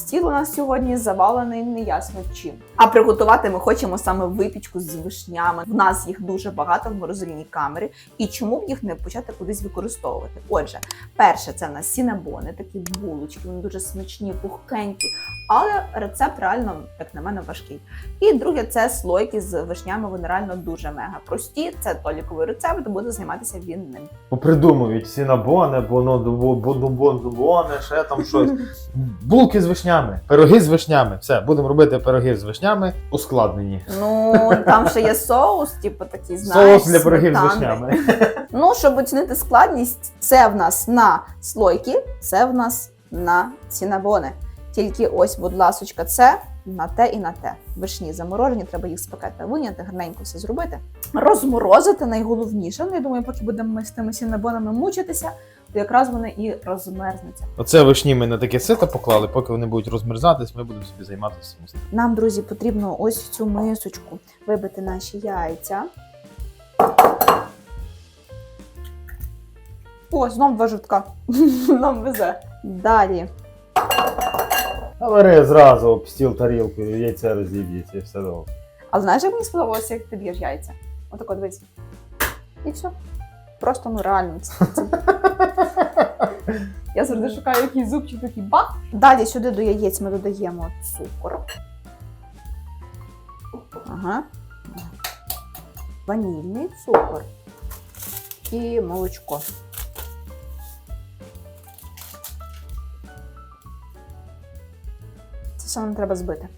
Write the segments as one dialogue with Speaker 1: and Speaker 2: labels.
Speaker 1: Стіл у нас сьогодні завалений неясно чим. А приготувати ми хочемо саме випічку з вишнями. В нас їх дуже багато в морозильній камері. І чому б їх не почати кудись використовувати? Отже, перше, це в нас сінабони, такі булочки, вони дуже смачні, пухкенькі, але рецепт реально, як на мене, важкий. І друге, це слойки з вишнями. Вони реально дуже мега прості. Це толіковий рецепт, буде займатися він ним.
Speaker 2: Попридумують сінабони, бононе, ще там щось. Булки з вишнями, пироги з вишнями. Все, будемо робити пироги з вишнями ускладнені.
Speaker 1: Ну там ще є соус, типу такий знаєш,
Speaker 2: Соус для пирогів з вишнями.
Speaker 1: Ну, щоб оцінити складність, це в нас на слойки, це в нас на цінабони. Тільки ось, будь ласочка, це на те і на те. Вишні заморожені, треба їх з пакета виняти, гарненько все зробити. Розморозити найголовніше. Ну, я думаю, поки будемо ми з тими цінабонами мучитися, то якраз вони і розмерзнуться.
Speaker 2: Оце вишні ми на таке сито поклали, поки вони будуть розмерзатись, ми будемо собі займатися цим.
Speaker 1: Нам, друзі, потрібно ось в цю мисочку вибити наші яйця. О, знов два жовтка. Нам везе. Далі.
Speaker 2: А бери зразу об стіл тарілкою, яйце розіб'ється і все добре.
Speaker 1: А знаєш, як мені сподобалося, як ти б'єш яйця? Отако дивись. І все. Просто ну реально. Це, це... Я завжди шукаю якийсь зубчик, такий бах. Далі сюди до яєць ми додаємо цукор. Ага. Ванільний цукор і молочко. Це все нам треба збити.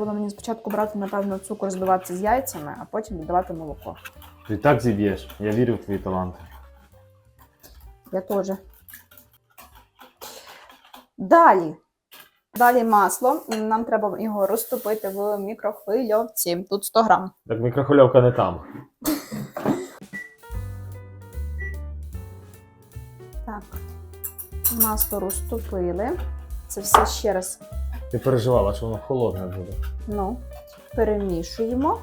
Speaker 1: Було мені спочатку брати, напевно, цукор збивати з яйцями, а потім додавати молоко.
Speaker 2: Ти так зіб'єш. Я вірю в твої таланти.
Speaker 1: Я теж. Далі. Далі масло. Нам треба його розтопити в мікрохвильовці. Тут 100 грам.
Speaker 2: Так мікрохвильовка не там.
Speaker 1: Так. Масло розтопили. Це все ще раз
Speaker 2: Ти переживала, що воно холодне буде.
Speaker 1: ну, перемішуємо.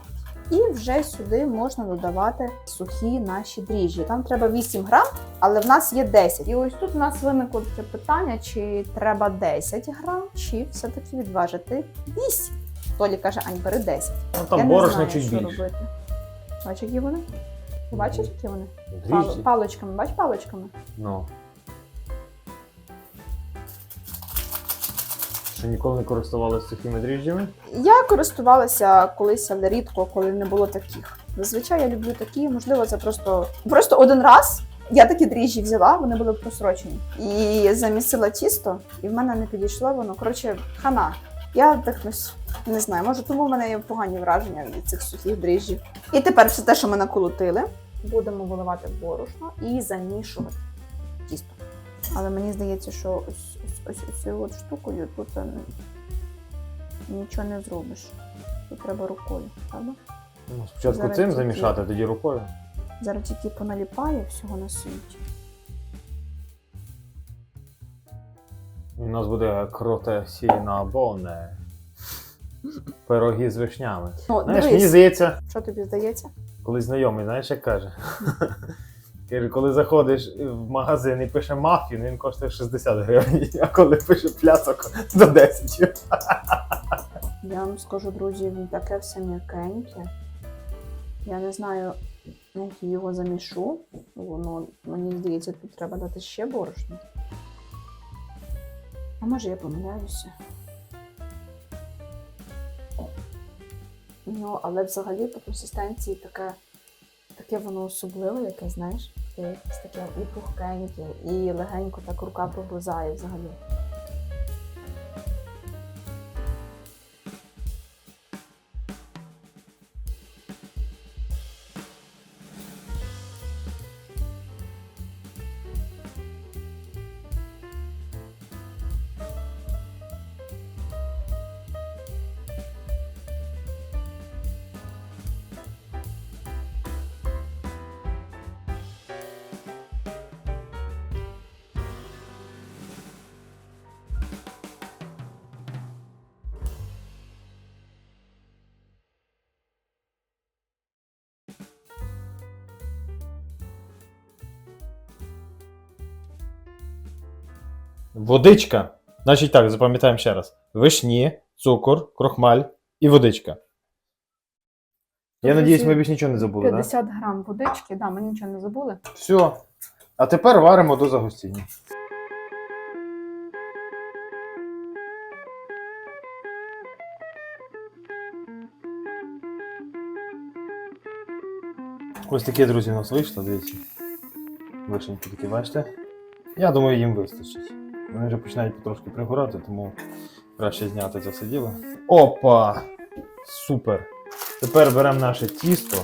Speaker 1: І вже сюди можна додавати сухі наші дріжджі. Там треба 8 грам, але в нас є 10. І ось тут у нас виникло таке питання, чи треба 10 грам, чи все-таки відважити 8. Толі каже, Ань, бери 10.
Speaker 2: Ну
Speaker 1: Я
Speaker 2: там
Speaker 1: не
Speaker 2: борошна
Speaker 1: знаю,
Speaker 2: чуть
Speaker 1: що
Speaker 2: більше.
Speaker 1: робити. Бачиш, які вони? Бачиш, які вони? Пал- паличками, бач паличками.
Speaker 2: Ну. Що ніколи не користувалися сухими дріжджами?
Speaker 1: Я користувалася колись, але рідко, коли не було таких. Зазвичай я люблю такі, можливо, це просто просто один раз. Я такі дріжджі взяла, вони були просрочені. І замісила тісто, і в мене не підійшло воно. Коротше, хана. Я не, не знаю, може, тому в мене є погані враження від цих сухих дріжджів. І тепер все те, що ми наколотили, будемо виливати в борошно і замішувати тісто. Але мені здається, що ось ось цією от штукою тут нічого не зробиш. Тут треба рукою, правда?
Speaker 2: Ну, спочатку
Speaker 1: Зараз
Speaker 2: цим
Speaker 1: тільки-
Speaker 2: замішати, тоді рукою.
Speaker 1: Зараз тільки поналіпає всього на світі.
Speaker 2: У нас буде кроте сіна боне. Пироги з вишнями.
Speaker 1: Ну,
Speaker 2: Знаєш,
Speaker 1: дивись,
Speaker 2: мені здається,
Speaker 1: що тобі здається?
Speaker 2: коли знайомий, знаєш, як каже. Коли заходиш в магазин і пише мафін, він коштує 60 гривень, а коли пише плясок, то 10.
Speaker 1: Я вам скажу, друзі, він таке все м'якеньке. Я не знаю, як я його замішу. Воно, мені здається, тут треба дати ще борошно. А може я помиляюся. Ну, але взагалі по консистенції таке, таке воно особливе, яке, знаєш, таке, якесь таке і пухкеньке, і легенько так рука пробузає взагалі.
Speaker 2: Водичка. Значить так, запам'ятаємо ще раз: вишні, цукор, крохмаль і водичка. Я
Speaker 1: Друзі,
Speaker 2: надіюсь, ми більш нічого не забули, так?
Speaker 1: 50 грам водички, да, ми нічого не забули.
Speaker 2: Все. А тепер варимо до загустіння. Ось такі, друзі, у нас вийшло, дивіться. Вишеньки такі, бачите? Я думаю, їм вистачить. Вони вже починають потрошки пригорати, тому краще зняти це все діло. Опа! Супер! Тепер беремо наше тісто.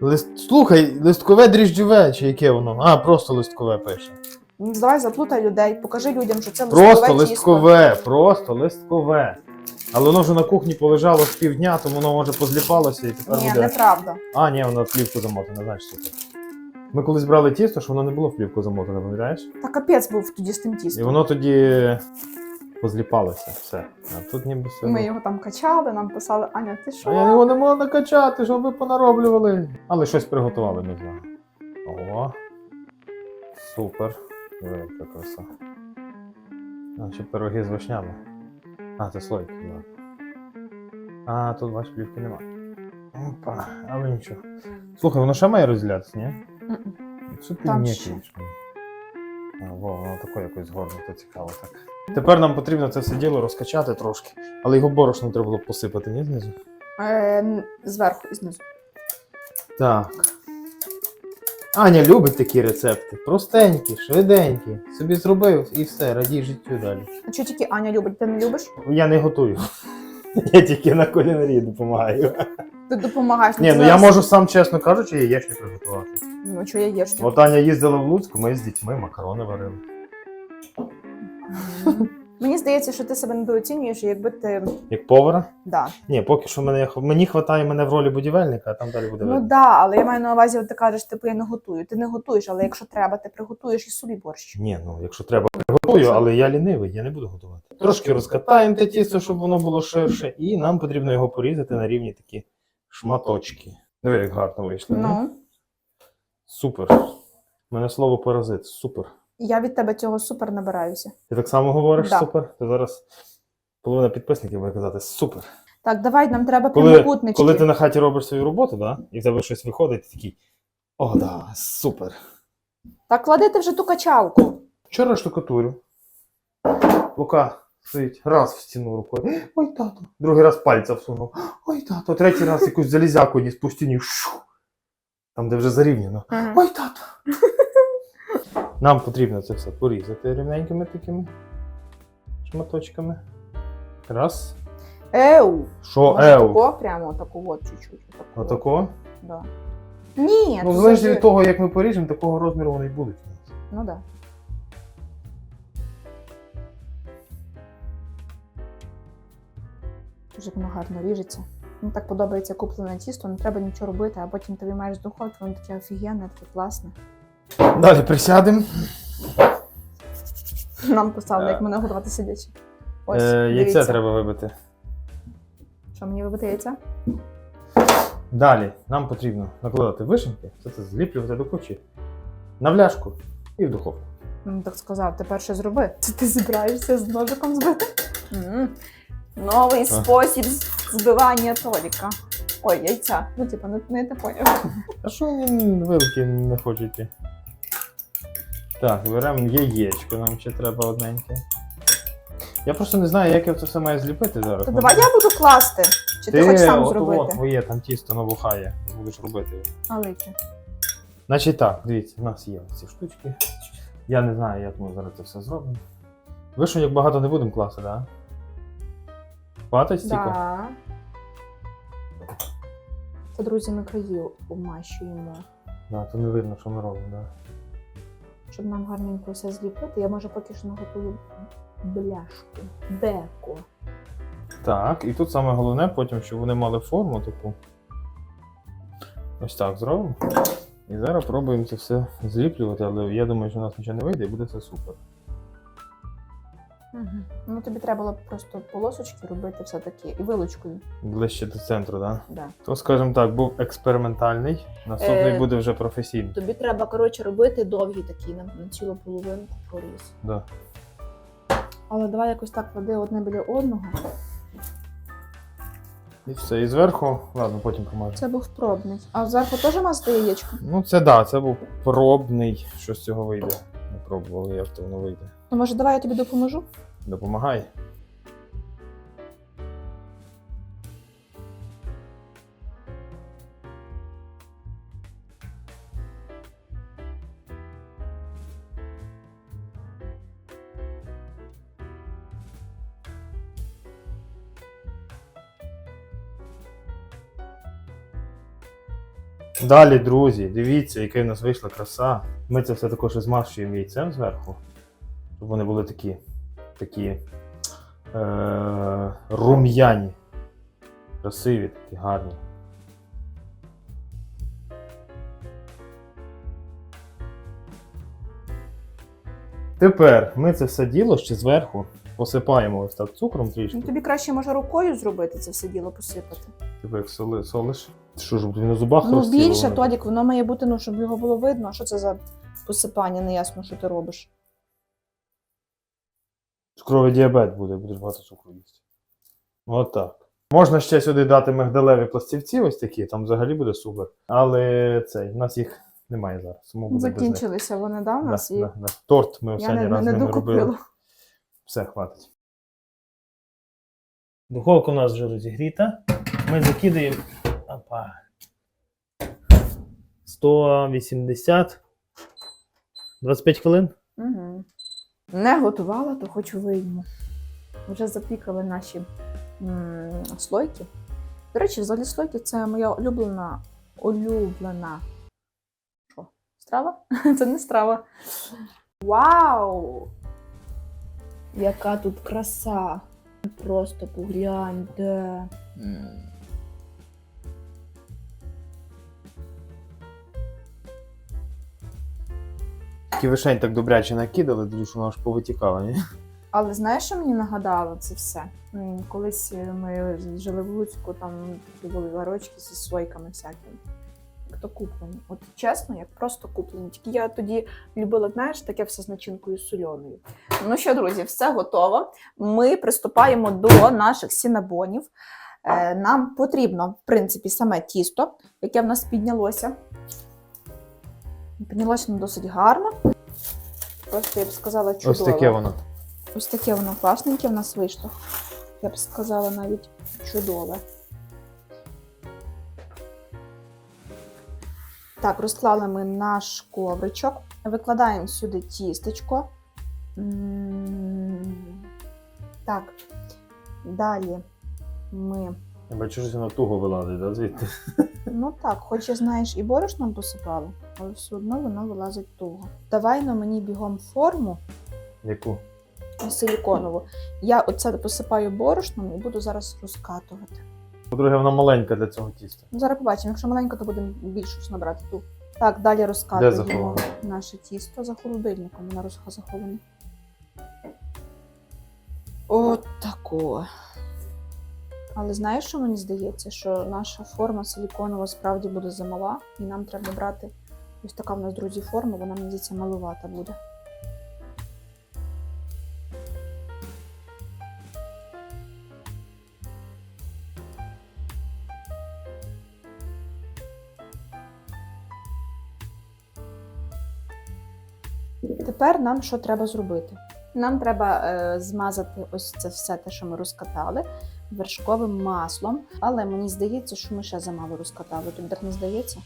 Speaker 2: Лист... Слухай, листкове дріжджове, чи яке воно? А, просто листкове пише.
Speaker 1: Ну, Давай заплутай людей, покажи людям, що це
Speaker 2: Просто
Speaker 1: листкове тісто.
Speaker 2: просто листкове. Але воно вже на кухні полежало з півдня, тому воно може позліпалося і тепер
Speaker 1: Ні,
Speaker 2: буде.
Speaker 1: неправда.
Speaker 2: А, ні, воно плівку замотане, знаєш що це. Ми колись брали тісто, що воно не було в плівку замотане, пам'ятаєш?
Speaker 1: Та капець був тоді з тим
Speaker 2: І
Speaker 1: тістом.
Speaker 2: воно тоді позліпалося все. А тут ніби все.
Speaker 1: Ми його там качали, нам писали, Аня, ти що?
Speaker 2: А я його не можу накачати, щоб ви понароблювали. Але щось приготували ми з вами. Ого. Супер. Диви, яка краса. А, ще пироги з вишнями. А, це слойки, да. А, тут бач, плівки нема. Опа, але нічого. Слухай, воно ще має розділятися, ні? Ти
Speaker 1: Там ще.
Speaker 2: во, воно таке якось горнуте, цікаво так. Тепер нам потрібно це все діло розкачати трошки, але його борошном треба було б посипати, ні, знизу?
Speaker 1: Е, зверху і знизу.
Speaker 2: Так. Аня любить такі рецепти. Простенькі, швиденькі. Собі зробив і все, радій життю далі.
Speaker 1: А що тільки Аня любить, ти не любиш?
Speaker 2: Я не готую. Я тільки на кулінарії допомагаю.
Speaker 1: Ти допомагаєш.
Speaker 2: Ні, ну я
Speaker 1: зараз-
Speaker 2: можу сам, чесно кажучи, яєчню приготувати.
Speaker 1: Ну, що я їш?
Speaker 2: От Аня їздила в Луцьк, ми з дітьми макарони варили.
Speaker 1: Мені здається, що ти себе недооцінюєш, і якби ти.
Speaker 2: Як повара?
Speaker 1: Да.
Speaker 2: Ні, поки що мене, мені вистачає мене в ролі будівельника, а там далі буде
Speaker 1: Ну
Speaker 2: видно.
Speaker 1: да, але я маю на увазі, от ти кажеш, типу, я не готую. Ти не готуєш, але якщо треба, ти приготуєш і собі борщ.
Speaker 2: Ні, ну якщо треба, приготую, але я лінивий, я не буду готувати. Трошки розкатаємо те тісто, щоб воно було ширше, і нам потрібно його порізати на рівні такі шматочки. Диви, як гарно вийшло.
Speaker 1: Ну,
Speaker 2: Супер. У мене слово паразит. Супер.
Speaker 1: я від тебе цього супер набираюся.
Speaker 2: Ти так само говориш
Speaker 1: Да.
Speaker 2: супер? Ти зараз половина підписників буде казати супер.
Speaker 1: Так, давай, нам треба
Speaker 2: Коли,
Speaker 1: прямокутнички.
Speaker 2: коли ти на хаті робиш свою роботу, да? і в тебе щось виходить, ти такий. О, да, супер.
Speaker 1: Так, клади ти вже ту качалку.
Speaker 2: Вчора штукатурю. Лука стоїть раз в стіну рукою. Ой, тато. Другий раз пальця всунув. Ой, тато. Третій раз якусь залізяку ніс по стіні. Шу. Там, де вже зарівняно. Ой, тато. Нам потрібно це все порізати рівненькими такими шматочками. Раз.
Speaker 1: Еу.
Speaker 2: Що, еу?
Speaker 1: тако, прямо таку от чуть-чуть. Отаку.
Speaker 2: Отако?
Speaker 1: Да. Ні,
Speaker 2: Ну, залежно від того, як ми поріжемо, такого розміру вони й будуть. у нас.
Speaker 1: Ну Дуже воно гарно ріжеться. Мені так подобається куплене тісто, не треба нічого робити, а потім тобі маєш з духовки, воно таке офігенне, таке класне.
Speaker 2: Далі присядемо.
Speaker 1: Нам писали, як мене готувати сидячи. Ось,
Speaker 2: Е, яйце
Speaker 1: дивіться.
Speaker 2: треба вибити.
Speaker 1: Що мені вибити яйця?
Speaker 2: Далі нам потрібно накладати вишеньки, все це зліплювати до кучі, на бляшку і в духовку.
Speaker 1: Ну, так сказав, ти перше зроби. Це ти збираєшся з ножиком збити? М, Новий спосіб збивання толіка. Ой, яйця. Ну, типа, не, не ти поняв.
Speaker 2: А що він вилки не хоче йти? Так, беремо яєчко, нам ще треба одненьке. Я просто не знаю, як я це все маю зліпити зараз.
Speaker 1: То
Speaker 2: Ну,
Speaker 1: давай я буду класти. Чи ти, хочеш сам
Speaker 2: от,
Speaker 1: зробити?
Speaker 2: От, твоє там тісто набухає, будеш робити.
Speaker 1: Алики.
Speaker 2: Значить так, дивіться, у нас є ці штучки. Я не знаю, як ми зараз це все зробимо. Вишеньок багато не будемо класти, так? Да? Хватить стільки?
Speaker 1: Да. Це, друзі, ми краї умащуємо.
Speaker 2: Да, то не видно, що ми робимо, да.
Speaker 1: Щоб нам гарненько все зліпити, я може поки що наготую бляшку. Деко.
Speaker 2: Так, і тут саме головне потім, щоб вони мали форму таку. Ось так зробимо. І зараз пробуємо це все зліплювати, але я думаю, що у нас нічого не вийде і буде все супер.
Speaker 1: Угу. Ну тобі треба було б просто полосочки робити все-таки і вилочкою.
Speaker 2: Ближче до центру, так? Да?
Speaker 1: Да.
Speaker 2: То, скажімо так, був експериментальний, наступний
Speaker 1: Е,
Speaker 2: буде вже професійний.
Speaker 1: Тобі треба, коротше, робити довгий такий на, на цілу половинку проріз.
Speaker 2: Да.
Speaker 1: Але давай якось так клади одне біля одного.
Speaker 2: І все. І зверху, ладно, потім помажу.
Speaker 1: Це був пробний. А зверху теж мазати яєчко?
Speaker 2: Ну, це да, це був пробний. Що з цього вийде. Не пробували, як то воно вийде.
Speaker 1: Ну, може, давай я тобі допоможу?
Speaker 2: Допомагай. Далі, друзі, дивіться, яка в нас вийшла краса. Ми це все також змащуємо яйцем зверху, щоб вони були такі, такі е- рум'яні. Красиві, такі гарні. Тепер ми це все діло ще зверху посипаємо ось так цукром трішки.
Speaker 1: Ну, тобі краще може рукою зробити це все діло посипати.
Speaker 2: Типу як соли, солиш. Що ж, на зубах
Speaker 1: Ну, більше,
Speaker 2: воно?
Speaker 1: Тодік, воно має бути, ну, щоб його було видно. А що це за посипання, неясно, що ти робиш.
Speaker 2: Цукровий діабет буде, будеш багато цукру їсти. Отак. Можна ще сюди дати мигдалеві пластівці, ось такі, там взагалі буде супер. Але цей, в нас їх немає зараз. Тому буде без них.
Speaker 1: Закінчилися вони, да, у
Speaker 2: Да,
Speaker 1: нас? і
Speaker 2: да, да. Торт ми останній
Speaker 1: не,
Speaker 2: раз
Speaker 1: не
Speaker 2: робили. Все, хватить. Духовка у нас вже розігріта. Ми закидаємо. Опа. 180. 25 хвилин.
Speaker 1: Угу. Не готувала, то хочу вийму. Вже запікали наші м- слойки. До речі, взагалі слойки це моя улюблена улюблена. Що? Страва? Це не страва. Вау! Яка тут краса! Просто погляньте. М.
Speaker 2: Ті вишень так добряче накидали, тоді що воно аж повитікало, ні?
Speaker 1: Але знаєш, що мені нагадало це все? Колись е, ми жили в Луцьку, там були ларочки зі слойками всякими. Як то куплені. От чесно, як просто куплені. Тільки я тоді любила, знаєш, таке все з начинкою сольоною. Ну що, друзі, все готово. Ми приступаємо до наших сінабонів. Е, Нам потрібно, в принципі, саме тісто, яке в нас піднялося. Піднялося воно досить гарно. Просто я б сказала, чудово.
Speaker 2: Ось таке воно.
Speaker 1: Ось таке воно класненьке в нас вийшло. Я б сказала навіть чудове. Так, розклали ми наш ковричок. Викладаємо сюди тістечко. Так. Далі ми.
Speaker 2: Я бачу, що воно туго вилазить, да, звідти?
Speaker 1: Ну так, хоч і знаєш, і борошном посипали, але все одно воно вилазить туго. Давай на мені бігом форму
Speaker 2: Яку?
Speaker 1: силіконову. Я оце посипаю борошном і буду зараз розкатувати.
Speaker 2: По-друге, вона маленька для цього тіста.
Speaker 1: Ну, зараз побачимо, якщо маленько, то будемо більше набрати ту. Так, далі розкатуємо наше тісто за холодильником. Воно роз- заховане. От тако. Але знаєш, що мені здається, що наша форма силіконова справді буде замала, і нам треба брати ось така в нас, друзі, форма, вона мені здається малувата буде. Тепер нам що треба зробити? Нам треба е, змазати ось це все те, що ми розкатали, вершковим маслом. Але мені здається, що ми ще замало розкатали. Тобі так не здається?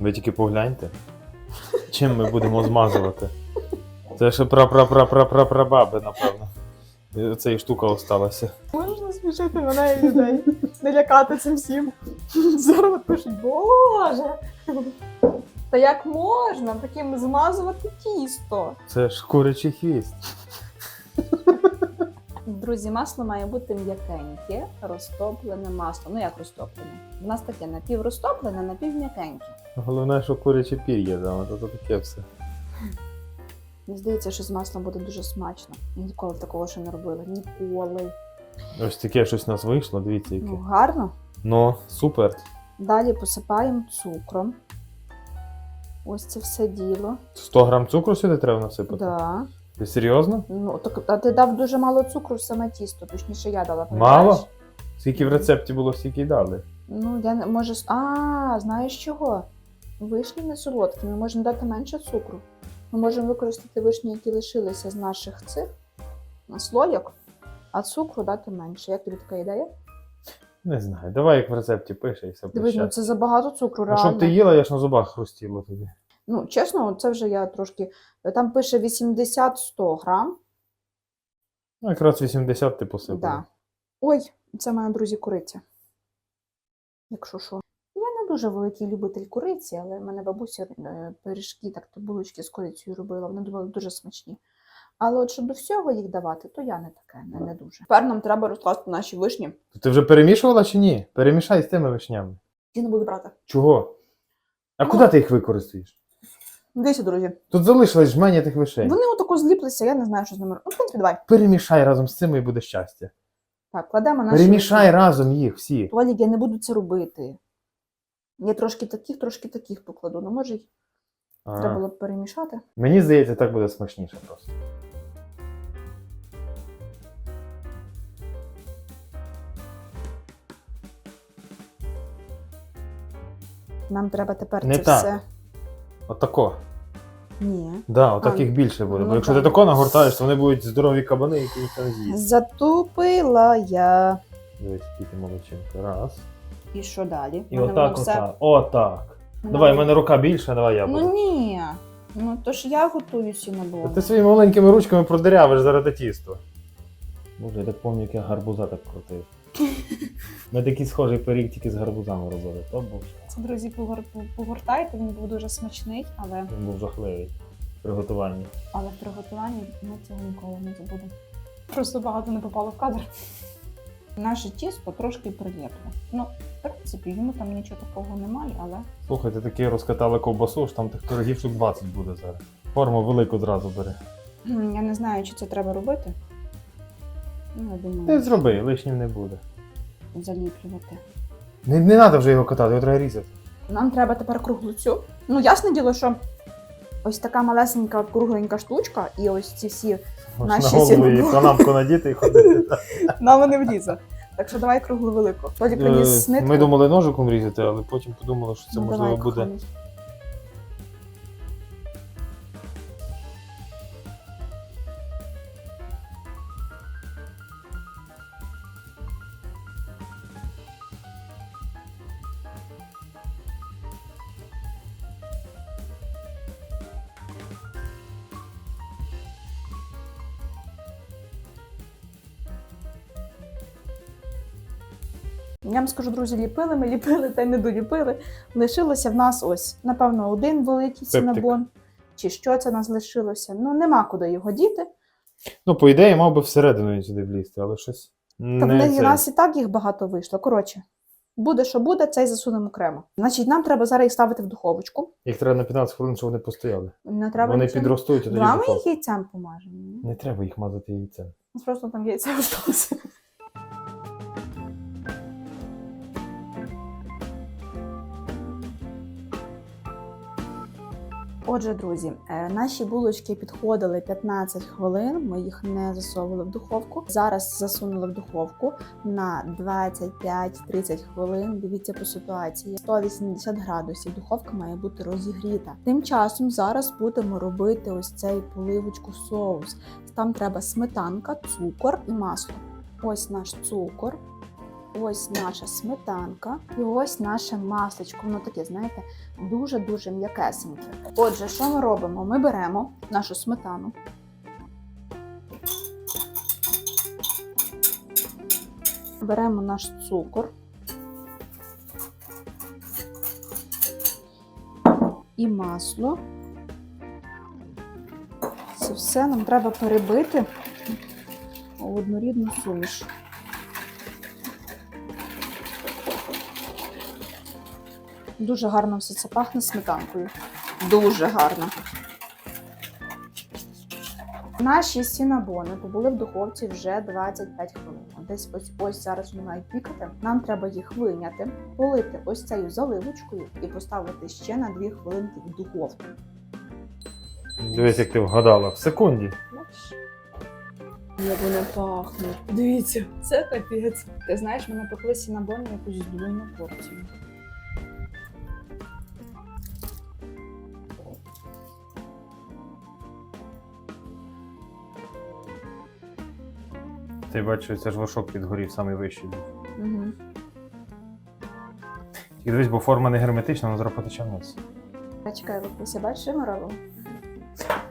Speaker 2: Ви тільки погляньте. Чим ми будемо змазувати? Це ще пра-пра-пра-пра-пра-баби, напевно. І штука осталася.
Speaker 1: Можеш насмішити мене і людей. Не лякати цим всім. Зараз пишуть, боже. Та як можна таким змазувати тісто?
Speaker 2: Це ж курячий хвіст.
Speaker 1: Друзі, масло має бути м'якеньке, розтоплене масло. Ну як розтоплене? У нас таке напіврозтоплене, напівм'якеньке.
Speaker 2: Головне, що куряче пір'я, да, то, таке все.
Speaker 1: Мені здається, що з маслом буде дуже смачно. Я ніколи такого ще не робила. Ніколи.
Speaker 2: Ось таке щось у нас вийшло, дивіться яке.
Speaker 1: Ну, гарно.
Speaker 2: Ну, супер.
Speaker 1: Далі посипаємо цукром. Ось це все діло.
Speaker 2: 100 грам цукру сюди треба насипати?
Speaker 1: Да.
Speaker 2: Ти серйозно?
Speaker 1: Ну, так, а ти дав дуже мало цукру в саме тісто, точніше я дала.
Speaker 2: Мало?
Speaker 1: пам'ятаєш?
Speaker 2: Скільки в рецепті було, стільки й дали.
Speaker 1: Ну, я не може. с- А, знаєш чого? Вишні не солодкі, ми можемо дати менше цукру. Ми можемо використати вишні, які лишилися з наших цих слойок, а цукру дати менше. Як тобі така ідея?
Speaker 2: Не знаю. Давай як в рецепті пише і все
Speaker 1: Дивись, ну
Speaker 2: прощай.
Speaker 1: це забагато цукру,
Speaker 2: А
Speaker 1: реально.
Speaker 2: щоб ти їла, я ж на зубах хрустіло тобі.
Speaker 1: Ну, чесно, це вже я трошки. Там пише 80-100 грам.
Speaker 2: Ну, якраз 80 ти посипала.
Speaker 1: Да. Ой, це моя друзі куриця. Якщо що. Я не дуже великий любитель куриці, але в мене бабуся е, пиріжки, так то булочки з курицею робила, вони були дуже смачні. Але от щоб до всього їх давати, то я не таке, не, не дуже. Тепер нам треба розкласти наші вишні.
Speaker 2: То Ти вже перемішувала чи ні? Перемішай з тими вишнями.
Speaker 1: Я не буду брати.
Speaker 2: Чого? А
Speaker 1: Ну.
Speaker 2: куди ти їх використаєш?
Speaker 1: Дивіться, друзі.
Speaker 2: Тут залишилось жменя тих вишень.
Speaker 1: Вони отако зліплися, я не знаю, що з ними. Ну, в принципі, давай.
Speaker 2: Перемішай разом з цими і буде щастя.
Speaker 1: Так, кладемо наші.
Speaker 2: Перемішай разом їх всі.
Speaker 1: Толік, я не буду це робити. Я трошки таких, трошки таких покладу. Ну, може,
Speaker 2: А.
Speaker 1: треба було б перемішати.
Speaker 2: Мені здається, так буде смачніше просто.
Speaker 1: Нам треба тепер
Speaker 2: Не
Speaker 1: це
Speaker 2: так.
Speaker 1: все.
Speaker 2: Отако.
Speaker 1: Ні.
Speaker 2: Да, отак
Speaker 1: А,
Speaker 2: їх більше буде. Бо
Speaker 1: ну
Speaker 2: якщо
Speaker 1: так.
Speaker 2: ти тако нагортаєш, то вони будуть здорові кабани, які ніхто не з'їсть.
Speaker 1: Затупила я.
Speaker 2: Дивись, скільки молодчинка. Раз.
Speaker 1: І що далі?
Speaker 2: І
Speaker 1: Мене
Speaker 2: отак,
Speaker 1: воно все-
Speaker 2: отак. Отак.
Speaker 1: мене
Speaker 2: Давай, в
Speaker 1: воно-
Speaker 2: мене рука більша, давай я буду.
Speaker 1: Ну ні. Ну то ж я готую сінабон.
Speaker 2: Та Ти своїми маленькими ручками продирявиш заради тіста. Боже, я так пам'ятаю, як я гарбуза так крутив. Ми такий схожий пиріг тільки з гарбузами робили. То був,
Speaker 1: друзі, погор- погортайте, він був дуже смачний, але,
Speaker 2: він був жахливий в приготуванні.
Speaker 1: але в приготуванні ми цього ніколи не забудемо. Просто багато не попало в кадр. Наше тісто трошки приліпло. Ну, в принципі, йому там нічого такого немає, але
Speaker 2: Слухай, ти таки розкатали ковбасу, ж там тих пирогів штук 20 буде зараз. Форму велику зразу бери.
Speaker 1: М, Я не знаю, чи це треба робити. Ну, я
Speaker 2: Ти зроби, лишнім не буде.
Speaker 1: заліплювати.
Speaker 2: Не, не треба вже його катати, його треба різати.
Speaker 1: Нам треба тепер круглицю. Ну, ясне діло, що ось така малесенька кругленька штучка, і ось ці всі Наші
Speaker 2: на голову
Speaker 1: сінгл.
Speaker 2: панамку надіти і ходити.
Speaker 1: нам не влізе. Так що давай круглу велику. Тоді приніс
Speaker 2: Е,
Speaker 1: нитку.
Speaker 2: Ми думали ножиком різати, але потім подумали, що це
Speaker 1: Ну,
Speaker 2: можливо буде.
Speaker 1: Вам скажу, друзі, ліпили, ми ліпили та й не доліпили. Лишилося в нас ось, напевно, один великий цинабон. Чи що це нас лишилося? Ну, нема куди його діти.
Speaker 2: Ну, по ідеї, мав би всередину він сюди влізти, але щось.
Speaker 1: Та
Speaker 2: не
Speaker 1: у нас і так їх багато вийшло. Коротше, буде, що буде, цей засунемо окремо. Значить, нам треба зараз їх ставити в духовочку.
Speaker 2: Їх треба на 15 хвилин, щоб вони постояли.
Speaker 1: Не треба
Speaker 2: вони
Speaker 1: нічого.
Speaker 2: підростуть, і тоді
Speaker 1: Давай ми
Speaker 2: духовку.
Speaker 1: їх яйцем помажемо. ні?
Speaker 2: Не треба їх мазати яйцем.
Speaker 1: Просто там яйця осталося. Отже, друзі, е, наші булочки підходили 15 хвилин. Ми їх не засовували в духовку. Зараз засунули в духовку на 25-30 хвилин. Дивіться по ситуації. 180 градусів. Духовка має бути розігріта. Тим часом зараз будемо робити ось цей поливочку соус. Там треба сметанка, цукор і масло. Ось наш цукор, ось наша сметанка і ось наше масличко. Воно таке, знаєте, дуже-дуже м'якесеньке. Отже, що ми робимо? Ми беремо нашу сметану. Беремо наш цукор. І масло. Це все нам треба перебити у однорідну суміш. Дуже гарно все це пахне сметанкою. Дуже гарно. Наші сінабони побули в духовці вже 25 хвилин. Десь ось ось зараз вони мають пікати. Нам треба їх виняти, полити ось цією заливочкою і поставити ще на 2 хвилинки в духовку.
Speaker 2: Дивись, як ти вгадала. В секунді.
Speaker 1: Як вони пахнуть. Дивіться, це капець. Ти знаєш, ми напекли сінабоні якусь здвоєну порцію.
Speaker 2: Ти бачиш, це ж вершок підгорів, самий вищий. був.
Speaker 1: Угу.
Speaker 2: І дивись, бо форма не герметична, вона зараз потече вниз.
Speaker 1: Чекай, Лукуся, бачиш, що ми робимо?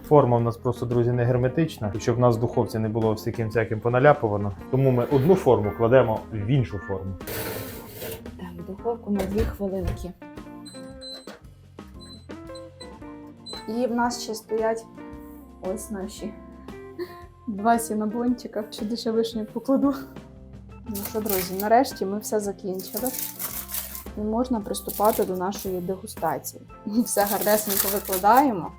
Speaker 2: Форма в нас просто, друзі, не герметична. І щоб в нас в духовці не було всяким всяким поналяпувано. Тому ми одну форму кладемо в іншу форму.
Speaker 1: Так, духовку на дві хвилинки. І в нас ще стоять ось наші два сінабончика. Ще ще вишню покладу. Ну що, друзі, нарешті ми все закінчили. І можна приступати до нашої дегустації. Все гарнесенько викладаємо.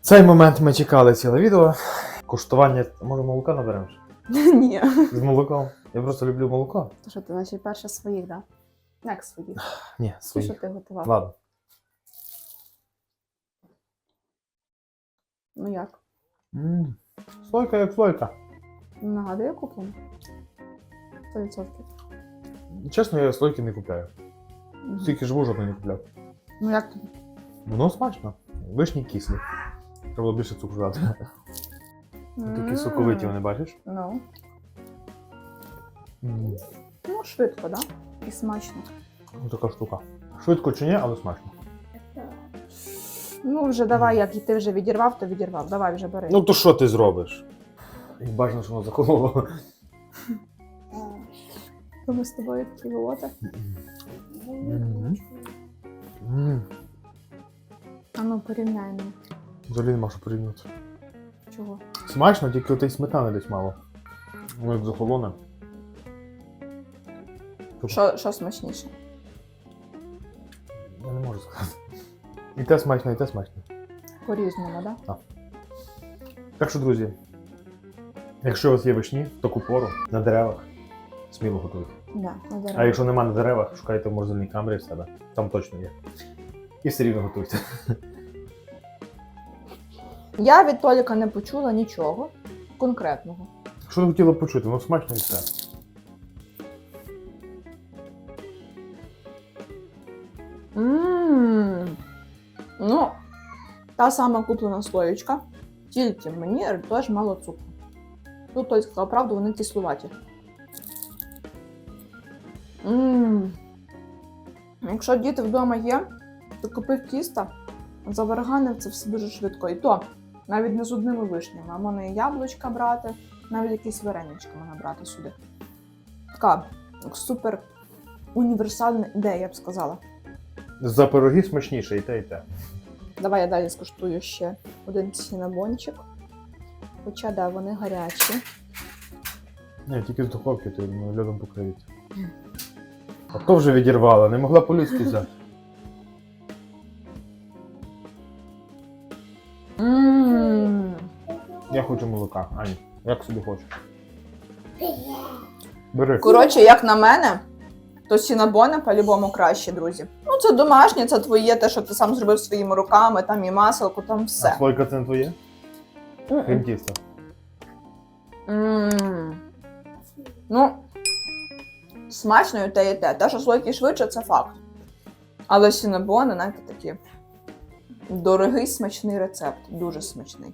Speaker 2: Цей момент ми чекали ціле відео. Куштування. Може, молока наберемо?
Speaker 1: Ні.
Speaker 2: З молоком. Я просто люблю молоко.
Speaker 1: То що ти наче перше своїх, так? Да? Як своїх?
Speaker 2: Ні,
Speaker 1: Ті, що ти готував.
Speaker 2: Ладно.
Speaker 1: Ну як?
Speaker 2: М, Слойка як слойка.
Speaker 1: Нагадує куплену? 100%.
Speaker 2: Чесно, я слойки не купляю.
Speaker 1: Мгм.
Speaker 2: Стільки живу, жодної не купляв.
Speaker 1: Ну як тобі?
Speaker 2: Воно смачно. Вишні кислі. Треба було більше цукру дати. Такі соковиті вони, бачиш?
Speaker 1: Ну.
Speaker 2: М,
Speaker 1: Ну, швидко, да? І смачно.
Speaker 2: ось Така штука. Швидко чи ні, але смачно.
Speaker 1: Ну, вже давай, як і ти вже відірвав, то відірвав. Давай вже бери.
Speaker 2: Ну то що ти зробиш? І бажано, що воно закололо.
Speaker 1: То ми з тобою такі.
Speaker 2: Мгм. М,
Speaker 1: А ну порівняємо.
Speaker 2: Взагалі нема що порівняти.
Speaker 1: Чого?
Speaker 2: Смачно, тільки отей сметани десь мало. Воно як захолоне.
Speaker 1: Що, що смачніше?
Speaker 2: Я не можу сказати. І те смачно, і те смачно.
Speaker 1: По-різному, да?
Speaker 2: Так що, друзі, якщо у вас є вишні, в таку пору на деревах, сміло готуйте.
Speaker 1: Да, на
Speaker 2: А якщо нема на деревах, шукайте в морозильній камері в себе. Там точно є. І все рівно готуйте.
Speaker 1: Я від Толіка не почула нічого конкретного.
Speaker 2: Що ти хотіла почути? Воно смачно і все.
Speaker 1: Та сама куплена слоєчка, тільки мені теж мало цукру. Тут той сказав правду, вони кислуваті. Ммм. Якщо діти вдома є, то купив тіста, заварганив це все дуже швидко. І то навіть не з одними вишнями, а можна і яблучка брати, навіть якісь варенички можна брати сюди. Така супер універсальна ідея, я б сказала.
Speaker 2: За пироги смачніше і те, і те.
Speaker 1: Давай я далі скуштую ще один сінабончик. Хоча, да, вони гарячі.
Speaker 2: Ні, тільки з духовки, то я думаю, льодом покриють. А то вже відірвала, не могла по-людськи взяти.
Speaker 1: Ммм.
Speaker 2: Я хочу молока. Ані, як собі хочеш. Бери.
Speaker 1: Коротше, як на мене, то сінабони по-любому краще, друзі. Ну, це домашнє, це твоє, те, що ти сам зробив своїми руками, там і маселку, там
Speaker 2: А
Speaker 1: все.
Speaker 2: слойка це не твоє?
Speaker 1: Мгм.
Speaker 2: Крім тіста.
Speaker 1: Ммм. Ну, смачно і те, і те. Те, що слойки швидше, це факт. Але сінабони, знаєте, такі дорогий смачний рецепт, дуже смачний.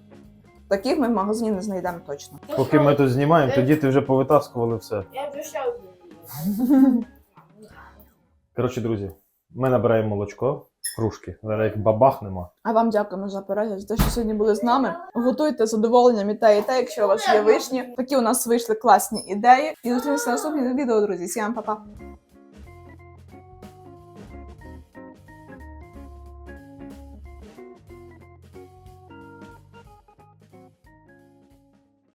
Speaker 1: Таких ми в магазині не знайдемо точно.
Speaker 2: Поки ми тут знімаємо, то діти вже повитаскували все.
Speaker 3: Я одну.
Speaker 2: Коротше, друзі, ми набираємо молочко, кружки. Зараз як бабахнемо.
Speaker 1: А вам дякуємо за перегляд, за те, що сьогодні були з нами. Готуйте з задоволенням і те, і те, якщо у вас є вишні. Такі у нас вийшли класні ідеї. І зустрінемося наступному відео, друзі. Всім па-па!